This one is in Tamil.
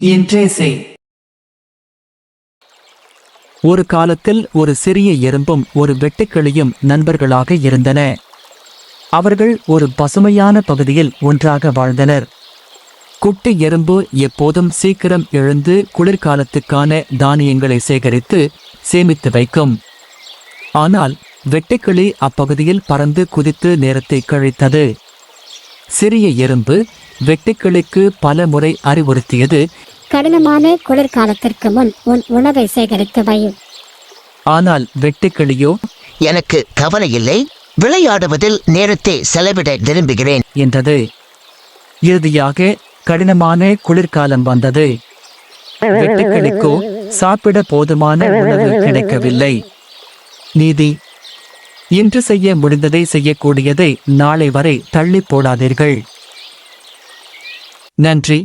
என்றே செய் ஒரு காலத்தில் ஒரு சிறிய எறும்பும் ஒரு வெட்டுக்கிளியும் நண்பர்களாக இருந்தன. அவர்கள் ஒரு பசுமையான பகுதியில் ஒன்றாக வாழ்ந்தனர். குட்டி எறும்பு எப்போதும் சீக்கிரம் எழுந்து குளிர்காலத்துக்கான தானியங்களை சேகரித்து சேமித்து வைக்கும். ஆனால் வெட்டுக்கிளி அப்பகுதியில் பறந்து குதித்து நேரத்தை கழித்தது. சிறிய எறும்பு வெட்டுக்கிளிக்கு பல முறை அறிவுறுத்தியது. கடினமான குளிர்காலத்திற்கு முன் உன் உணவை சேகரித்து வை. ஆனால் வெட்டுக்கிளியோ? எனக்கு கவலை இல்லை. விளையாடுவதில் நேரத்தை செலவிட விரும்புகிறேன். என்றது. இறுதியாக கடினமான குளிர்காலம் வந்தது. வெட்டுக்கிளிக்கோ சாப்பிட போதுமான உணவு கிடைக்கவில்லை. நீதி இன்று செய்ய முடிந்ததை செய்யக்கூடியதை நாளை வரை தள்ளி போடாதீர்கள். நன்றி.